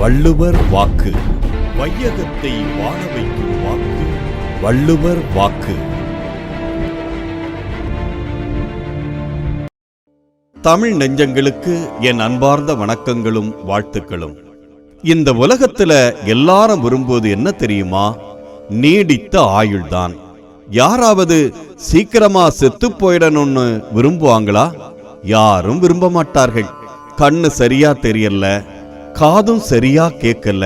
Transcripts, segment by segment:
வள்ளுவர் வாக்கு. வையகத்தை வாழ வைக்கும் வாக்கு. வள்ளுவர் வாக்கு. தமிழ் நெஞ்சங்களுக்கு என் அன்பார்ந்த வணக்கங்களும் வாழ்த்துக்களும். இந்த உலகத்துல எல்லாரும் விரும்புவது என்ன தெரியுமா? நீடித்த ஆயுள்தான். யாராவது சீக்கிரமா செத்து போயிடணும்னு விரும்புவாங்களா? யாரும் விரும்ப மாட்டார்கள். கண்ணு சரியா தெரியல. காதும் சரியா கேட்கல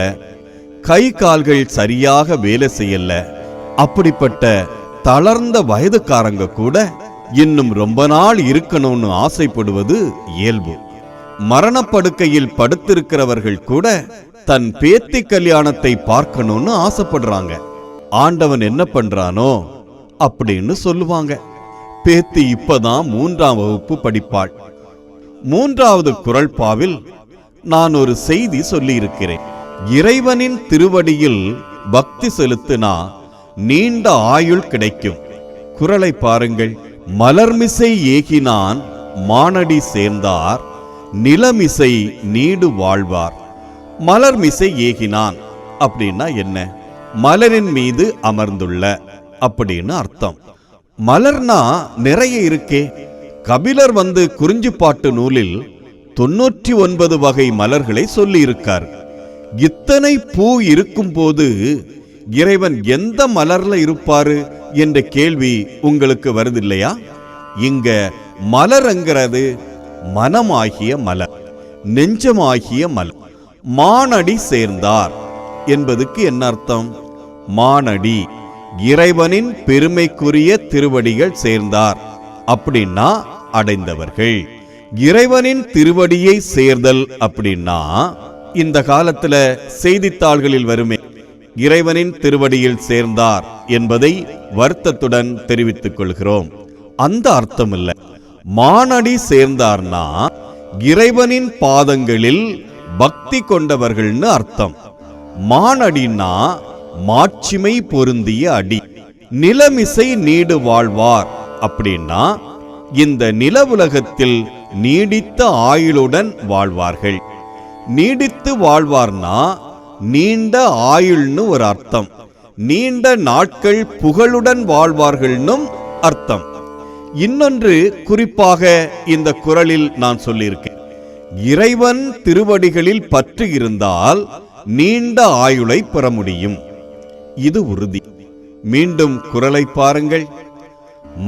கை கால்கள் சரியாக வேலை செய்யல. அப்படிப்பட்ட தளர்ந்த வயதுக்காரங்க கூட இன்னும் ரொம்ப நாள் இருக்கணும்னு ஆசைப்படுவது இயல்பு. மரணப்படுக்கையில் படுத்திருக்கிறவர்கள் கூட தன் பேத்தி கல்யாணத்தை பார்க்கணும்னு ஆசைப்படுறாங்க. ஆண்டவன் என்ன பண்றானோ அப்படின்னு சொல்லுவாங்க. பேத்தி இப்பதான் மூன்றாம் வகுப்பு படிப்பாள். மூன்றாவது குரல் பாவில் நான் ஒரு செய்தி சொல்லியிருக்கிறேன். இறைவனின் திருவடியில் பக்தி செலுத்தினா நீண்ட ஆயுள் கிடைக்கும். குரலை பாருங்கள். மலர்மிசை ஏகினான் மானடி சேர்ந்தார். நிலமிசை நீடு வாழ்வார். மலர்மிசை ஏகினான் அப்படின்னா என்ன? மலரின் மீது அமர்ந்துள்ள அப்படின்னு அர்த்தம். மலர்னா நிறைய இருக்கே. கபிலர் வந்து குறிஞ்சிப்பாட்டு நூலில் தொன்னூற்றி ஒன்பது வகை மலர்களை சொல்லியிருக்கார். இத்தனை பூ இருக்கும்போது இறைவன் எந்த மலர்ல இருப்பாரு என்ற கேள்வி உங்களுக்கு வருதில்லையா? இங்க மலர்ங்கிறது மனமாகிய மலர் நெஞ்சமாகிய மலர் மானடி சேர்ந்தார் என்பதுக்கு என்ன அர்த்தம்? மானடி இறைவனின் பெருமைக்குரிய திருவடிகள் சேர்ந்தார். அப்படின்னா அடைந்தவர்கள். இறைவனின் திருவடியை சேர்தல் அப்படின்னா இந்த காலத்துல செய்தித்தாள்களில் வருமே இறைவனின் திருவடியில் சேர்ந்தார் என்பதை வருத்தத்துடன் தெரிவித்துக் கொள்கிறோம். அந்த அர்த்தம் இல்ல மானடி சேர்ந்தார்னா இறைவனின் பாதங்களில் பக்தி கொண்டவர்கள்னு அர்த்தம். மானடினா மாட்சிமை பொருந்திய அடி. நிலமிசை நீடு வாழ்வார் அப்படின்னா இந்த நில உலகத்தில் நீடித்த ஆயுளுடன் வாழ்வார்கள். நீடித்து வாழ்வார்னா நீண்ட ஆயுள்னு ஒரு அர்த்தம். நீண்ட நாட்கள் புகழுடன் வாழ்வார்கள்னும் அர்த்தம். இன்னொன்று குறிப்பாக இந்த குரலில் நான் சொல்லியிருக்கேன். இறைவன் திருவடிகளில் பற்று இருந்தால் நீண்ட ஆயுளை பெற முடியும். இது உறுதி. மீண்டும் குரலை பாருங்கள்.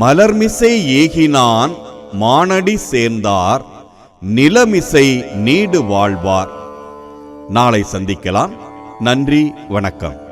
மலர்மிசை ஏகினான் மானடி சேர்ந்தார் நிலமிசை நீடு வாழ்வார். நாளை சந்திக்கலாம். நன்றி வணக்கம்.